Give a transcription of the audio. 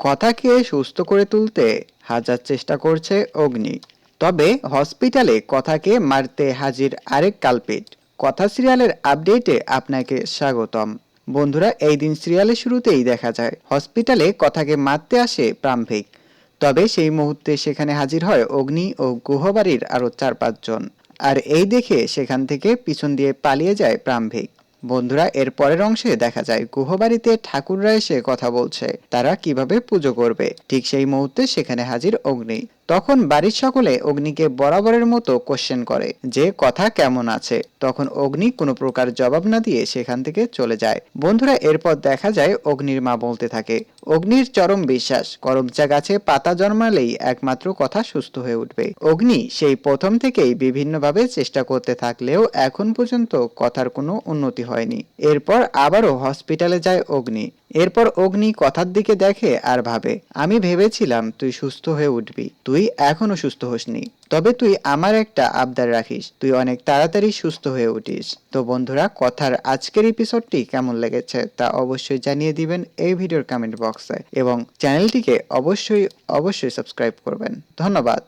কথাকে সুস্থ করে তুলতে হাজার চেষ্টা করছে অগ্নি। তবে হসপিটালে কথাকে মারতে হাজির আরেক কালপিট। কথা সিরিয়ালের আপডেটে আপনাকে স্বাগতম। বন্ধুরা, এই দিন সিরিয়ালের শুরুতেই দেখা যায়, হসপিটালে কথাকে মারতে আসে প্রাম্ভিক তবে সেই মুহূর্তে সেখানে হাজির হয় অগ্নি ও গুহবাড়ির আরও চার পাঁচজন। আর এই দেখে সেখান থেকে পিছন দিয়ে পালিয়ে যায় প্রাম্ভিক বন্ধুরা এর পরের অংশে দেখা যায় গুহবাড়িতে ঠাকুররা এসে কথা বলছে। তারা কীভাবে পুজো করবে? ঠিক সেই মুহূর্তে সেখানে হাজির অগ্নি। তখন বাড়ির সকলে অগ্নিকে বরাবরের মতো কোশ্চেন করে যে, কথা কেমন আছে? তখন অগ্নি কোনো প্রকার জবাব না দিয়ে সেখান থেকে চলে যায়। বন্ধুরা, এরপর দেখা যায় অগ্নির মা বলতে থাকে, অগ্নির চরম বিশ্বাস, করমচা গাছে পাতা জন্মালেই একমাত্র কথা সুস্থ হয়ে উঠবে। অগ্নি সেই প্রথম থেকেই বিভিন্নভাবে চেষ্টা করতে থাকলেও এখন পর্যন্ত কথার কোনো উন্নতি হয়নি। এরপর আবারও হসপিটালে যায় অগ্নি। এরপর অগ্নি কথার দিকে দেখে আর ভাবে, আমি ভেবেছিলাম তুই সুস্থ হয়ে উঠবি। তুই এখনও সুস্থ হসনি। তবে তুই আমার একটা আবদার রাখিস। তুই অনেক তাড়াতাড়ি সুস্থ হয়ে উঠিস। তো বন্ধুরা, কথার আজকের এপিসোডটি কেমন লেগেছে তা অবশ্যই জানিয়ে দিবেন এই ভিডিওর কমেন্ট বক্সে এবং চ্যানেলটিকে অবশ্যই অবশ্যই সাবস্ক্রাইব করবেন। ধন্যবাদ।